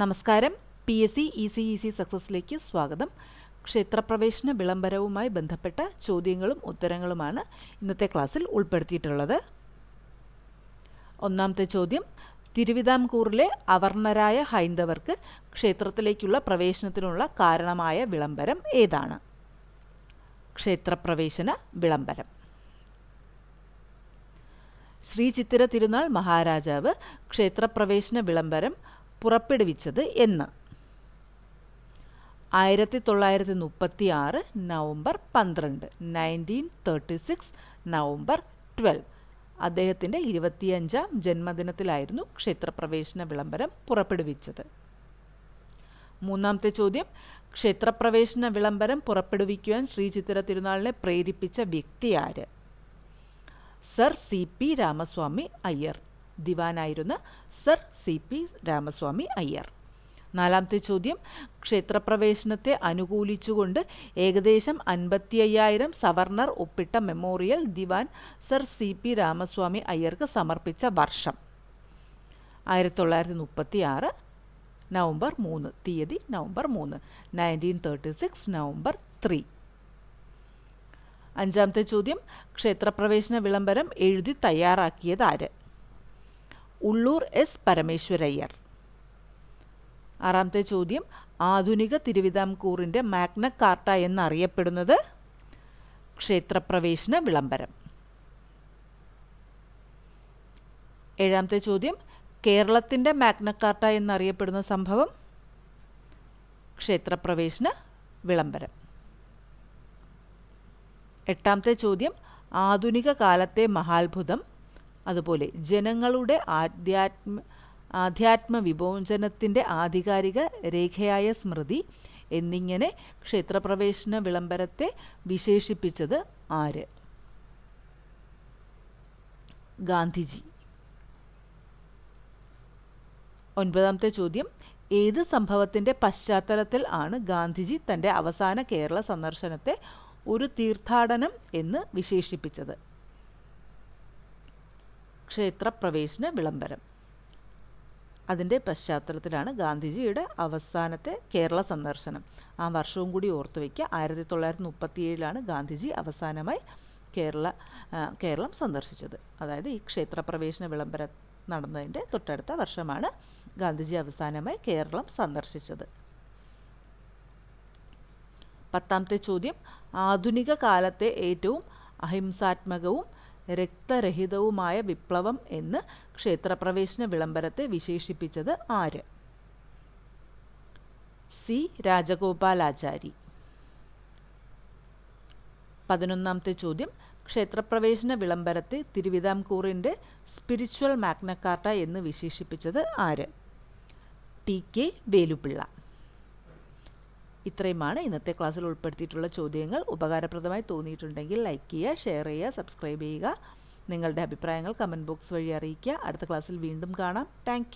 നമസ്കാരം. P S C E C E C സ്വാഗതം. ക്ഷേത്രപ്രവേശന വിളംബരവുമായി ബന്ധപ്പെട്ട ചോദ്യങ്ങളും ഉത്തരങ്ങളുമാണ് ഇന്നത്തെ ക്ലാസ്സിൽ ഉൾപ്പെടുത്തിയിട്ടുള്ളത്. ഒന്നാമത്തെ ചോദ്യം. തിരുവിതാംകൂറിലെ അവർണരായ ഹൈന്ദവർക്ക് ക്ഷേത്രത്തിലേക്കുള്ള പ്രവേശനത്തിനുള്ള കാരണമായ വിളംബരം ഏതാണ്? ക്ഷേത്രപ്രവേശന വിളംബരം. ശ്രീ ചിത്തിര തിരുനാൾ മഹാരാജാവ് ക്ഷേത്രപ്രവേശന വിളംബരം പുറപ്പെടുവിച്ചത് എന്ന്. ആയിരത്തി തൊള്ളായിരത്തി മുപ്പത്തി ആറ് നവംബർ പന്ത്രണ്ട് nineteen thirty six November twelve അദ്ദേഹത്തിന്റെ ഇരുപത്തിയഞ്ചാം ജന്മദിനത്തിലായിരുന്നു ക്ഷേത്രപ്രവേശന വിളംബരം പുറപ്പെടുവിച്ചത്. മൂന്നാമത്തെ ചോദ്യം ക്ഷേത്രപ്രവേശന വിളംബരം പുറപ്പെടുവിക്കുവാൻ ചിത്ര തിരുനാളിനെ പ്രേരിപ്പിച്ച വ്യക്തി ആര്? Sir C P Ramaswami Iyer. ദിവാനായിരുന്ന sir C P Ramaswami Iyer. നാലാമത്തെ ചോദ്യം ക്ഷേത്രപ്രവേശനത്തെ അനുകൂലിച്ചുകൊണ്ട് ഏകദേശം അൻപത്തി അയ്യായിരം സവർണർ ഒപ്പിട്ട മെമ്മോറിയൽ ദിവാൻ സർ സി പി രാമസ്വാമി അയ്യർക്ക് സമർപ്പിച്ച വർഷം. ആയിരത്തി തൊള്ളായിരത്തി മുപ്പത്തി ആറ് നവംബർ മൂന്ന് തീയതി നവംബർ മൂന്ന് nineteen thirty six November three. അഞ്ചാമത്തെ ചോദ്യം ക്ഷേത്രപ്രവേശന വിളംബരം എഴുതി തയ്യാറാക്കിയത് ആര്? ഉള്ളൂർ എസ് പരമേശ്വരയ്യർ. ആറാമത്തെ ചോദ്യം ആധുനിക തിരുവിതാംകൂറിന്റെ മാഗ്ന കാർട്ട എന്നറിയപ്പെടുന്നത് ക്ഷേത്രപ്രവേശന വിളംബരം. ഏഴാമത്തെ ചോദ്യം കേരളത്തിന്റെ മാഗ്ന കാർട്ട എന്നറിയപ്പെടുന്ന സംഭവം ക്ഷേത്രപ്രവേശന വിളംബരം. എട്ടാമത്തെ ചോദ്യം ആധുനിക കാലത്തെ മഹാത്ഭുതം അതുപോലെ ജനങ്ങളുടെ ആധ്യാത്മ ആധ്യാത്മ വിമോചനത്തിന്റെ ആധികാരിക രേഖയായ സ്മൃതി എന്നിങ്ങനെ ക്ഷേത്രപ്രവേശന വിളംബരത്തെ വിശേഷിപ്പിച്ചത് ആര്? ഗാന്ധിജി. ഒൻപതാമത്തെ ചോദ്യം. ഏത് സംഭവത്തിന്റെ പശ്ചാത്തലത്തിൽ ആണ് ഗാന്ധിജി തന്റെ അവസാന കേരള സന്ദർശനത്തെ ഒരു തീർത്ഥാടനം എന്ന് വിശേഷിപ്പിച്ചത്? ക്ഷേത്രപ്രവേശന വിളംബരം. അതിന്റെ പശ്ചാത്തലത്തിലാണ് ഗാന്ധിജിയുടെ അവസാനത്തെ കേരള സന്ദർശനം. ആ വർഷവും കൂടി ഓർത്തു വയ്ക്കുക. ആയിരത്തി തൊള്ളായിരത്തി മുപ്പത്തി ഏഴിലാണ് ഗാന്ധിജി അവസാനമായി കേരള കേരളം സന്ദർശിച്ചത്. അതായത് ഈ ക്ഷേത്രപ്രവേശന വിളംബരം നടന്നതിന്റെ തൊട്ടടുത്ത വർഷമാണ് ഗാന്ധിജി അവസാനമായി കേരളം സന്ദർശിച്ചത്. പത്താമത്തെ ചോദ്യം. ആധുനിക കാലത്തെ ഏറ്റവും അഹിംസാത്മകവും രക്തരഹിതവുമായ വിപ്ലവം എന്ന് ക്ഷേത്രപ്രവേശന വിളംബരത്തെ വിശേഷിപ്പിച്ചത് ആര്? സി. രാജഗോപാലാചാരി. പതിനൊന്നാമത്തെ ചോദ്യം. ക്ഷേത്രപ്രവേശന വിളംബരത്തെ തിരുവിതാംകൂറിന്റെ സ്പിരിച്വൽ മാഗ്നക്കാർട്ട എന്ന് വിശേഷിപ്പിച്ചത് ആര്? ടി. കെ. വേലുപിള്ള. ഇത്രയുമാണ് ഇന്നത്തെ ക്ലാസ്സിൽ ഉൾപ്പെടുത്തിയിട്ടുള്ള ചോദ്യങ്ങൾ. ഉപകാരപ്രദമായി തോന്നിയിട്ടുണ്ടെങ്കിൽ ലൈക്ക് ചെയ്യുക ഷെയർ ചെയ്യുക സബ്സ്ക്രൈബ് ചെയ്യുക. നിങ്ങളുടെ അഭിപ്രായങ്ങൾ കമന്റ് ബോക്സ് വഴി അറിയിക്കുക. അടുത്ത ക്ലാസ്സിൽ വീണ്ടും കാണാം. താങ്ക്